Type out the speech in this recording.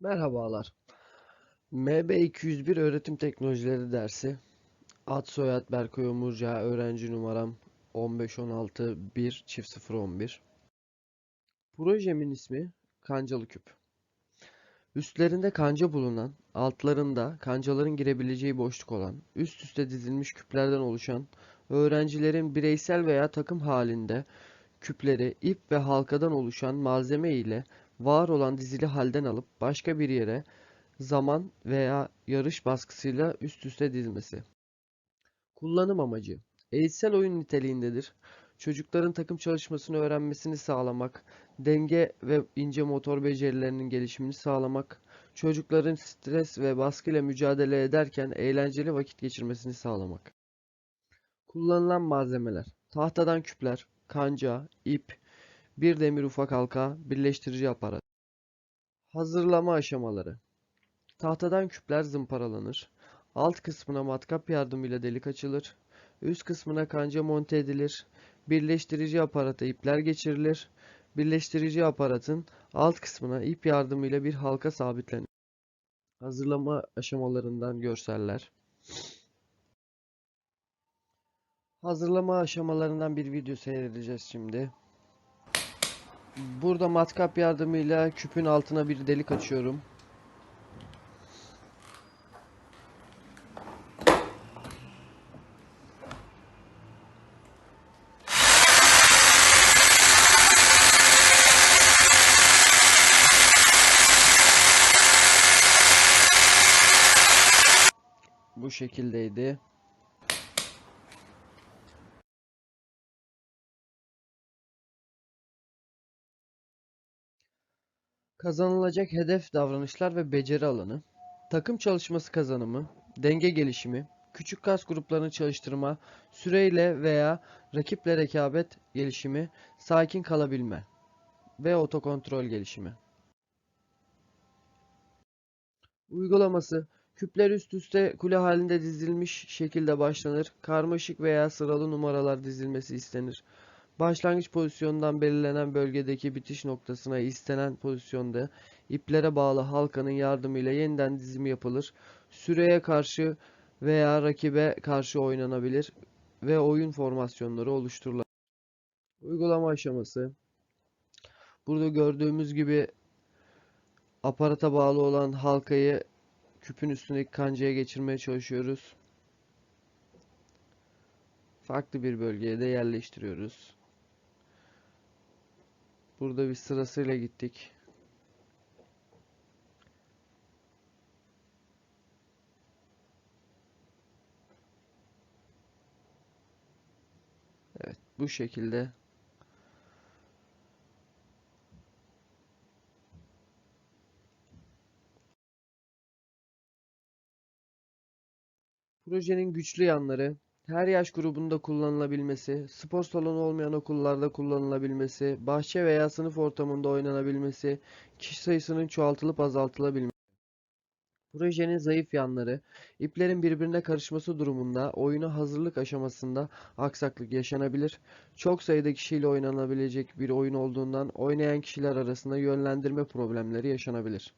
Merhabalar. MB201 Öğretim Teknolojileri dersi. Ad soyad Berkay Omurca, öğrenci numaram 15161 çift 011. Projemin ismi Kancalı Küp. Üstlerinde kanca bulunan, altlarında kancaların girebileceği boşluk olan, üst üste dizilmiş küplerden oluşan, öğrencilerin bireysel veya takım halinde küpleri ip ve halkadan oluşan malzeme ile var olan dizili halden alıp başka bir yere zaman veya yarış baskısıyla üst üste dizmesi. Kullanım amacı eğitsel oyun niteliğindedir. Çocukların takım çalışmasını öğrenmesini sağlamak, denge ve ince motor becerilerinin gelişimini sağlamak, çocukların stres ve baskıyla mücadele ederken eğlenceli vakit geçirmesini sağlamak. Kullanılan malzemeler: tahtadan küpler, kanca, ip, bir demir ufak halka, birleştirici aparat. Hazırlama aşamaları. Tahtadan küpler zımparalanır. Alt kısmına matkap yardımıyla delik açılır. Üst kısmına kanca monte edilir. Birleştirici aparata ipler geçirilir. Birleştirici aparatın alt kısmına ip yardımıyla bir halka sabitlenir. Hazırlama aşamalarından görseller. Hazırlama aşamalarından bir video seyredeceğiz şimdi. Burada matkap yardımıyla küpün altına bir delik açıyorum. Bu şekildeydi. Kazanılacak hedef davranışlar ve beceri alanı, takım çalışması kazanımı, denge gelişimi, küçük kas gruplarını çalıştırma, süreyle veya rakiple rekabet gelişimi, sakin kalabilme ve otokontrol gelişimi. Uygulaması Küpler üst üste kule halinde dizilmiş şekilde başlanır. Karmaşık veya sıralı numaralar dizilmesi istenir. Başlangıç pozisyonundan belirlenen bölgedeki bitiş noktasına istenen pozisyonda iplere bağlı halkanın yardımıyla yeniden dizimi yapılır. Süreye karşı veya rakibe karşı oynanabilir ve oyun formasyonları oluşturulur. Uygulama aşaması Burada gördüğümüz gibi aparata bağlı olan halkayı küpün üstündeki kancaya geçirmeye çalışıyoruz. Farklı bir bölgeye de yerleştiriyoruz. Burada bir sırasıyla gittik. Evet, bu şekilde Projenin güçlü yanları, her yaş grubunda kullanılabilmesi, spor salonu olmayan okullarda kullanılabilmesi, bahçe veya sınıf ortamında oynanabilmesi, kişi sayısının çoğaltılıp azaltılabilmesi. Projenin zayıf yanları, iplerin birbirine karışması durumunda oyuna hazırlık aşamasında aksaklık yaşanabilir. Çok sayıda kişiyle oynanabilecek bir oyun olduğundan oynayan kişiler arasında yönlendirme problemleri yaşanabilir.